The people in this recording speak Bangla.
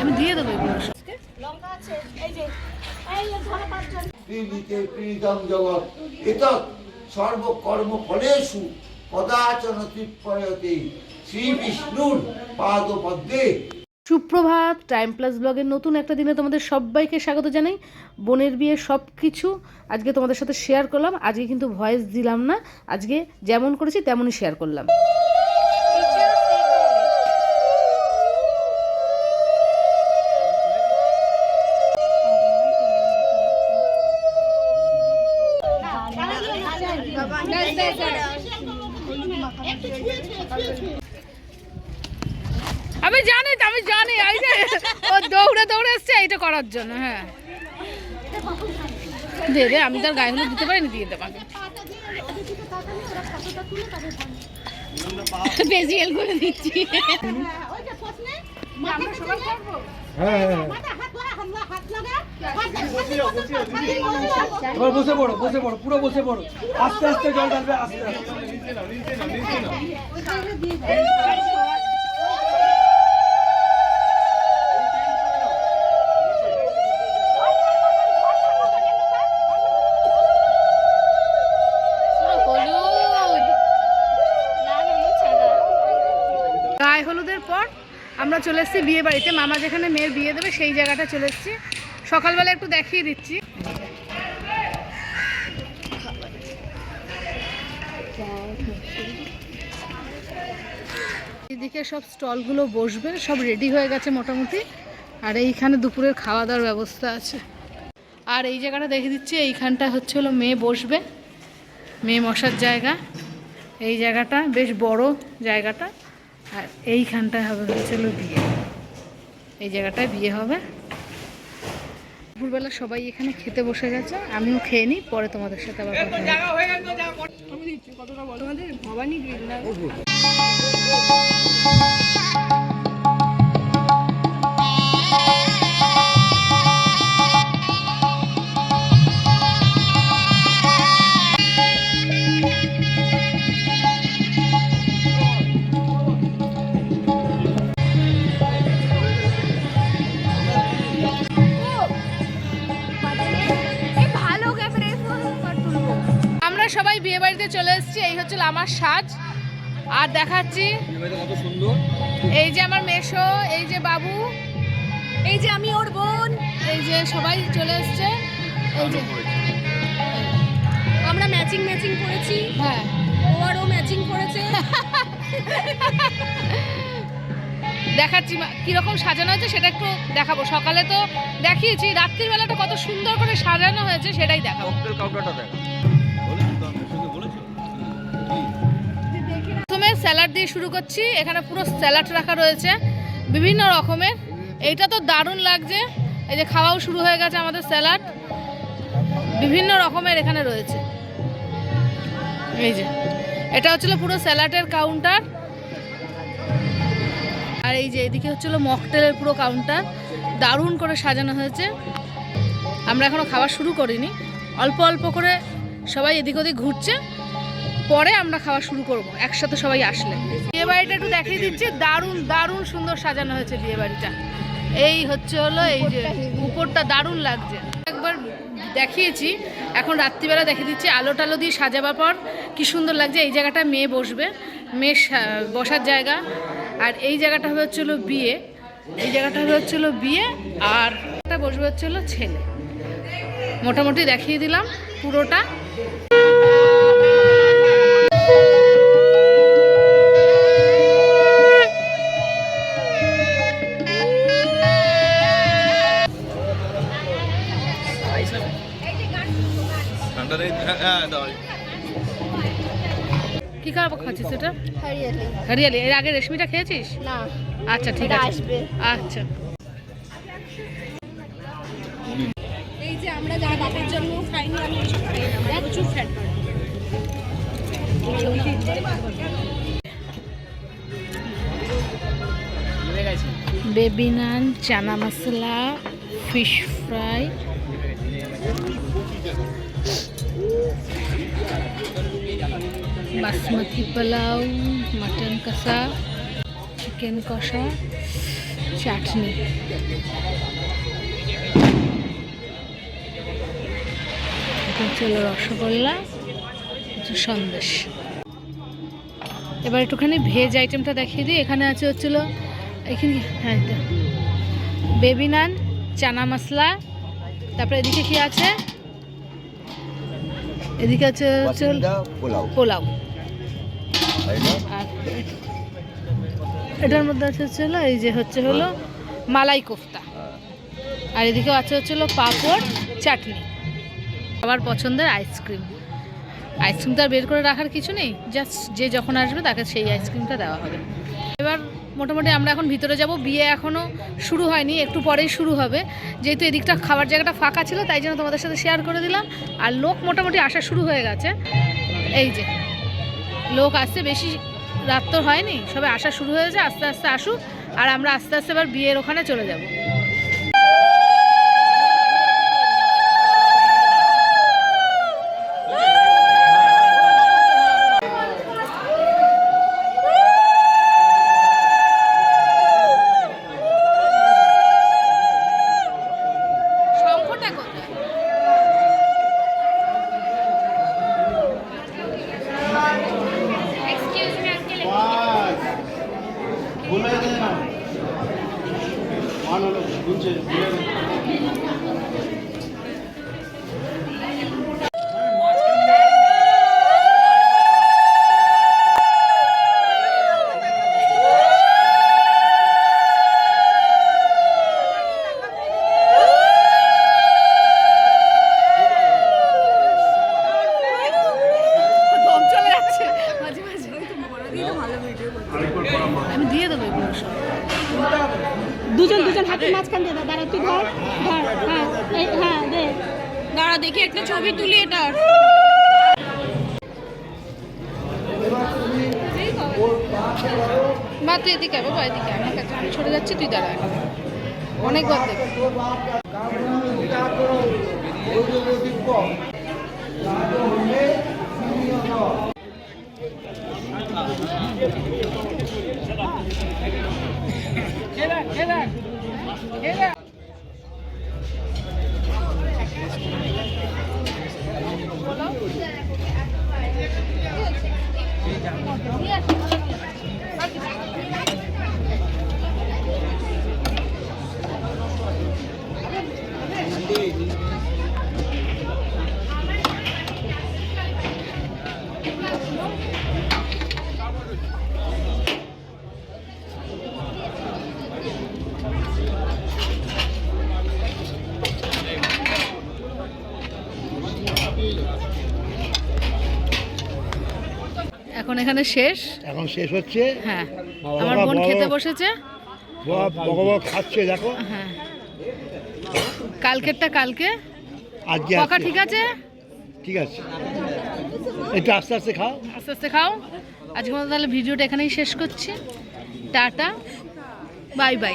আমি দিয়ে দেবো এগুলো। সব। ত্রিলিতে ত্রিদম জগৎ এতৎ সর্বকর্ম ফলেষু পদাচন তৃপ্পয়তে শ্রী বিষ্ণুর পাদপদ্মে। সুপ্রভাত টাইম প্লাস ব্লগের নতুন একটা দিনে তোমাদের সবাইকে স্বাগত জানাই। বোনের বিয়ে সব কিছু আজকে তোমাদের সাথে শেয়ার করলাম। আজকে কিন্তু ভয়েস দিলাম না। আজকে যেমন করেছি তেমনই শেয়ার করলাম। আমি জানি তো, আমি জানি। এই যে, ও দৌড়ে দৌড়ে এসছে, এইটা করার জন্য হ্যাঁ। দে দে, আমি তার গায়ে হলুদ দিতে পারিনি, দিয়ে দেবাকে বেজিয়াল করে দিচ্ছি। বসে পড়ো বসে পড়ো, পুরো বসে পড়ো। আস্তে আস্তে জল ঢালবে, আস্তে আস্তে। গায়ে হলুদের পর আমরা চলে এসেছি বিয়ে বাড়িতে মামা যেখানে মেয়ের বিয়ে দেবে, সেই জায়গাটা চলে এসেছি। সকালবেলা একটু দেখিয়ে দিচ্ছি। এদিকে সব স্টলগুলো বসবে, সব রেডি হয়ে গেছে মোটামুটি। আর এইখানে দুপুরের খাওয়া দাওয়ার ব্যবস্থা আছে। আর এই জায়গাটা দেখে দিচ্ছি, এইখানটা হচ্ছে হলো মেয়ে বসবে। মেয়ে মশার জায়গা। এই জায়গাটা বেশ বড় জায়গাটা। আর এইখানটায় হবে হচ্ছে হলো বিয়ে। এই জায়গাটায় বিয়ে হবে। দুপুরবেলা সবাই এখানে খেতে বসে গেছে, আমিও খেয়ে নিই, পরে তোমাদের সাথে আবার কথা ভবানী আমার সাজ। আর দেখাচ্ছি এই যে আমার মেশো এই যে বাবু এই যে আমি ওর বোন এই যে সবাই চলে এসছে। এই যে আমরা ম্যাচিং ম্যাচিং করেছি। হ্যাঁ। ও আর ও ম্যাচিং করেছে। দেখাচ্ছি মা- কীরকম সাজানো হয়েছে সেটা একটু দেখাবো। সকালে তো দেখিয়েছি রাত্রির বেলাটা কত সুন্দর করে সাজানো হয়েছে সেটাই দেখাবো। ককটেল কাউন্টারটা দেখ। স্যালাড দিয়ে শুরু করছি। এখানে পুরো স্যালাড রাখা রয়েছে, বিভিন্ন রকমের। এইটা তো দারুণ লাগছে। এই যে খাওয়াও শুরু হয়ে গেছে আমাদের স্যালাড। বিভিন্ন রকমের এখানে রয়েছে। এই যে, এটা হচ্ছিল পুরো স্যালাডের কাউন্টার। আর এই যে, এদিকে হচ্ছিল মকটেলের পুরো কাউন্টার। দারুণ করে সাজানো হয়েছে। আমরা এখনও খাওয়া শুরু করিনি। অল্প অল্প করে সবাই এদিক ওদিক ঘুরছে। পরে আমরা খাওয়া শুরু করব, একসাথে সবাই আসলে। বিয়ে বাড়িটা একটু দেখিয়ে দিচ্ছে, দারুণ দারুণ সুন্দর সাজানো হয়েছে বিয়ে বাড়িটা এই হচ্ছে হলো এই যে উপরটা দারুণ লাগছে। একবার দেখিয়েছি, এখন রাত্রিবেলা দেখিয়ে দিচ্ছি আলো টালো দিয়ে সাজাবার পর কি সুন্দর লাগছে, এই জায়গাটা মেয়ে বসবে মেয়ে বসার জায়গা। আর এই জায়গাটা হবে হচ্ছে হলো বিয়ে, এই জায়গাটা হবে হচ্ছে হলো বিয়ে, আর একটা বসবে হচ্ছে হলো ছেলে। মোটামুটি দেখিয়ে দিলাম পুরোটা। কি খাবার খাচ্ছিস এটা হারিয়ালি। হরিয়ালি। এর আগে রেশমিটা খেয়েছিস? না। আচ্ছা ঠিক আছে। আসবে। আচ্ছা। এই যে আমরা যারা বাপের জন্য খাইনি আমি ওইসব খাই না। প্রচুর fat baby naan chana masala fish fry basmati pulao mutton কষা চিকেন কষা চাটনি হলো রসগোল্লা হচ্ছে সন্দেশ। এবার একটুখানি ভেজ আইটেমটা দেখিয়ে দিই। এখানে আছে হচ্ছিল এখানে হ্যাঁ বেবি নান চানা মশলা তারপরে এদিকে কি আছে? এদিকে আছে পোলাও। পোলাও। এটার মধ্যে আছে হচ্ছে হলো, এই যে হচ্ছে হলো মালাই কোফতা। আর এদিকেও আছে হচ্ছে হলো পাঁপড়, চাটনি। সবার পছন্দের আইসক্রিম। আইসক্রিম তো আর বের করে রাখার কিছু নেই, জাস্ট যে যখন আসবে তাকে সেই আইসক্রিমটা দেওয়া হবে। এবার মোটামুটি আমরা এখন ভিতরে যাব, বিয়ে এখনও শুরু হয়নি, একটু পরেই শুরু হবে। যেহেতু এদিকটা খাবার জায়গাটা ফাঁকা ছিল, তাই জন্য তোমাদের সাথে শেয়ার করে দিলাম। আর লোক মোটামুটি আসা শুরু হয়ে গেছে। এই যে লোক আসছে, বেশি রাত তো হয়নি। সবাই আসা শুরু হয়েছে আস্তে আস্তে আসুক। আর আমরা আস্তে আস্তে এবার বিয়ের ওখানে চলে যাব। আমি দিয়ে দেবো এগুলো সব। দুজন দুজন হাতের মাঝখান দিয়ে দাঁড়া তুই ধর ধর হ্যাঁ হ্যাঁ দে। দাঁড়া দেখি একটা ছবি তুলি এটার মা তুই এদিকে বাবা এদিকে আমার কাছে। আমি সরে যাচ্ছি তুই দাঁড়া। অনেকবার দেখ Gelen, gelen. Gelen. এখন এখানে শেষ? এখন শেষ হচ্ছে। হ্যাঁ। আমার বোন খেতে বসেছে। খাচ্ছে দেখো। হ্যাঁ। কালকেরটা কালকে? আজকে পকা ঠিক আছে? ঠিক আছে। একটু আস্তে আস্তে খাও। আস্তে আস্তে খাও। আজকে মতো তাহলে ভিডিওটা এখানেই শেষ করছি। টাটা। Bye bye.